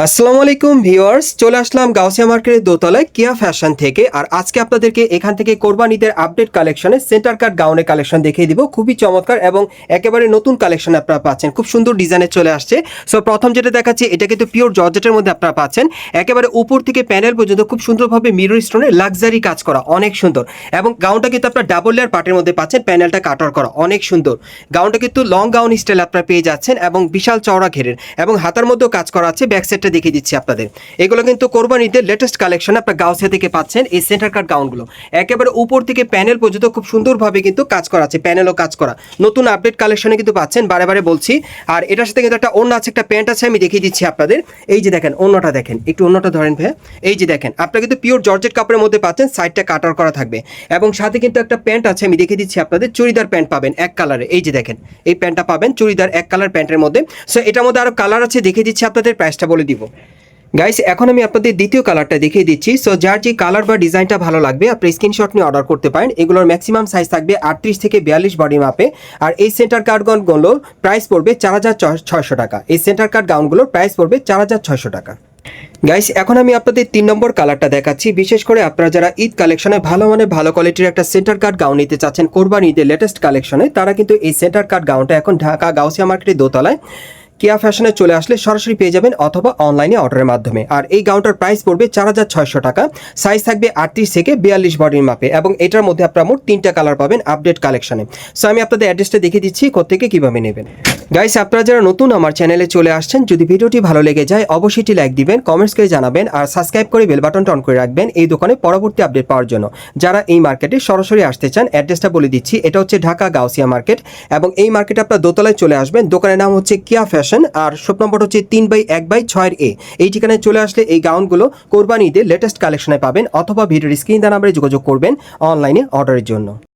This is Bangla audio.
আসসালামু আলাইকুম ভিউয়ার্স, চলে আসলাম গাউসিয়া মার্কেটের দোতলায় কিয়া ফ্যাশন থেকে। আর আজকে আপনাদেরকে এখান থেকে কোরবানিদের আপডেট কালেকশনে সেন্টার কাট গাউনের কালেকশন দেখিয়ে দিব। খুবই চমৎকার এবং একেবারে নতুন কালেকশন আপনারা পাচ্ছেন। খুব সুন্দর ডিজাইনে চলে আসছে। সো প্রথম যেটা দেখাচ্ছি, এটা কিন্তু পিওর জর্জেটের মধ্যে আপনারা পাচ্ছেন। একেবারে উপর থেকে প্যানেল পর্যন্ত খুব সুন্দরভাবে মিরর স্টোনে লাক্সারি কাজ করা, অনেক সুন্দর। এবং গাউনটা কিন্তু আপনার ডাবল লেয়ার পার্টের মধ্যে পাচ্ছেন, প্যানেলটা কাটার করা, অনেক সুন্দর। গাউনটা কিন্তু লং গাউন স্টাইল আপনারা পেয়ে যাচ্ছেন এবং বিশাল চওড়া ঘেরের। এবং হাতার মধ্যেও কাজ করা আছে ব্যাক সাইডটা দেখিয়ে দিচ্ছি আপনাদের। এগুলো কিন্তু কোরবানিদের লেটেস্ট কালেকশন আপনার গাউসিয়া থেকে পাচ্ছেন, এই সেন্টার কাট গাউনগুলো একেবারে উপর থেকে প্যানেল পর্যন্ত খুব সুন্দরভাবে কিন্তু কাজ করা আছে প্যানেলও কাজ করা। নতুন আপডেট কালেকশনে কিন্তু পাচ্ছেন, বারে বারে বলছি। আর এটার সাথে কিন্তু একটা অন্য আছে, একটা প্যান্ট আছে, আমি দেখিয়ে দিচ্ছি আপনাদের। এই যে দেখেন, অন্যটা দেখেন, একটু অন্যটা ধরেন ভাই এই যে দেখেন, আপনারা কিন্তু পিওর জর্জেট কাপড়ের মধ্যে পাচ্ছেন সাইডটা কাটার করা থাকবে। এবং সাথে কিন্তু একটা প্যান্ট আছে, আমি দেখিয়ে দিচ্ছি আপনাদের, চুড়িদার প্যান্ট পাবেন এক কালারে এই যে দেখেন, এই প্যান্টটা পাবেন, চুড়িদার এক কালার প্যান্টের মধ্যে। সো এটার মধ্যে আরও কালার আছে, দেখিয়ে দিচ্ছি আপনাদের প্রাইসটা বলে দিব। গাইস এখন আমি আপনাদের দ্বিতীয় কালারটা দেখিয়ে দিচ্ছি। সো যার যে কালার বা ডিজাইনটা ভালো লাগবে, আপনি স্ক্রিনশট নিয়ে অর্ডার করতে পারেন। এগুলোর ম্যাক্সিমাম সাইজ থাকবে আটত্রিশ থেকে বিয়াল্লিশ বডি মাপে আর এই সেন্টার কার্ডগুলোর প্রাইস পড়বে চার হাজার ছয়শো টাকা। এই সেন্টার কার্ড গাউনগুলোর প্রাইস পড়বে চার হাজার ছয়শো টাকা। গাইস এখন আমি আপনাদের তিন নম্বর কালারটা দেখাচ্ছি। বিশেষ করে আপনারা যারা ঈদ কালেকশনে ভালো মানে ভালো কোয়ালিটির একটা সেন্টার কার্ড গাউন নিতে চাচ্ছেন, কোরবানি ঈদের লেটেস্ট কালেকশনে তারা কিন্তু এই সেন্টার কার্ড গাউনটা এখন ঢাকা গাউসিয়া মার্কেটের দোতলায় কিয়া ফ্যাশনে চলে আসলে সরাসরি পেয়ে যাবেন অথবা অনলাইনে অর্ডারের মাধ্যমে। আর এই গাউনটার প্রাইস পড়বে চার হাজার ছয়শো টাকা। সাইজ থাকবে আটত্রিশ থেকে বিয়াল্লিশ বডির মাপে এবং এটার মধ্যে আপনারা মোট তিনটা কালার পাবেন আপডেট কালেকশনে সো আমি আপনাদের অ্যাড্রেসটা দেখিয়ে দিচ্ছি কোথেকে কীভাবে নেবেন। গাইস আপনারা যারা নতুন আমার চ্যানেলে চলে আসছেন, যদি ভিডিওটি ভালো লেগে যায়, অবশ্যই লাইক দিবেন কমেন্টস করে জানাবেন, আর সাবস্ক্রাইব করে বেল বাটনটা অন করে রাখবেন এই দোকানে পরবর্তী আপডেট পাওয়ার জন্য। যারা এই মার্কেটে সরাসরি আসতে চান অ্যাড্রেসটা বলে দিচ্ছি, এটা হচ্ছে ঢাকা গাউসিয়া মার্কেট এবং এই মার্কেটে আপনার দোতলায় চলে আসবেন, দোকানের নাম হচ্ছে কিয়া ফ্যাশন আর শপ নম্বর হচ্ছে তিন বাই এক বাই ছয়ের এ এই ঠিকানায় চলে আসলে এই গাউনগুলো কোরবানি ঈদের লেটেস্ট কালেকশনে পাবেন, অথবা ভিডিওর স্ক্রিন দা নাম্বারে যোগাযোগ করবেন অনলাইনে অর্ডারের জন্য।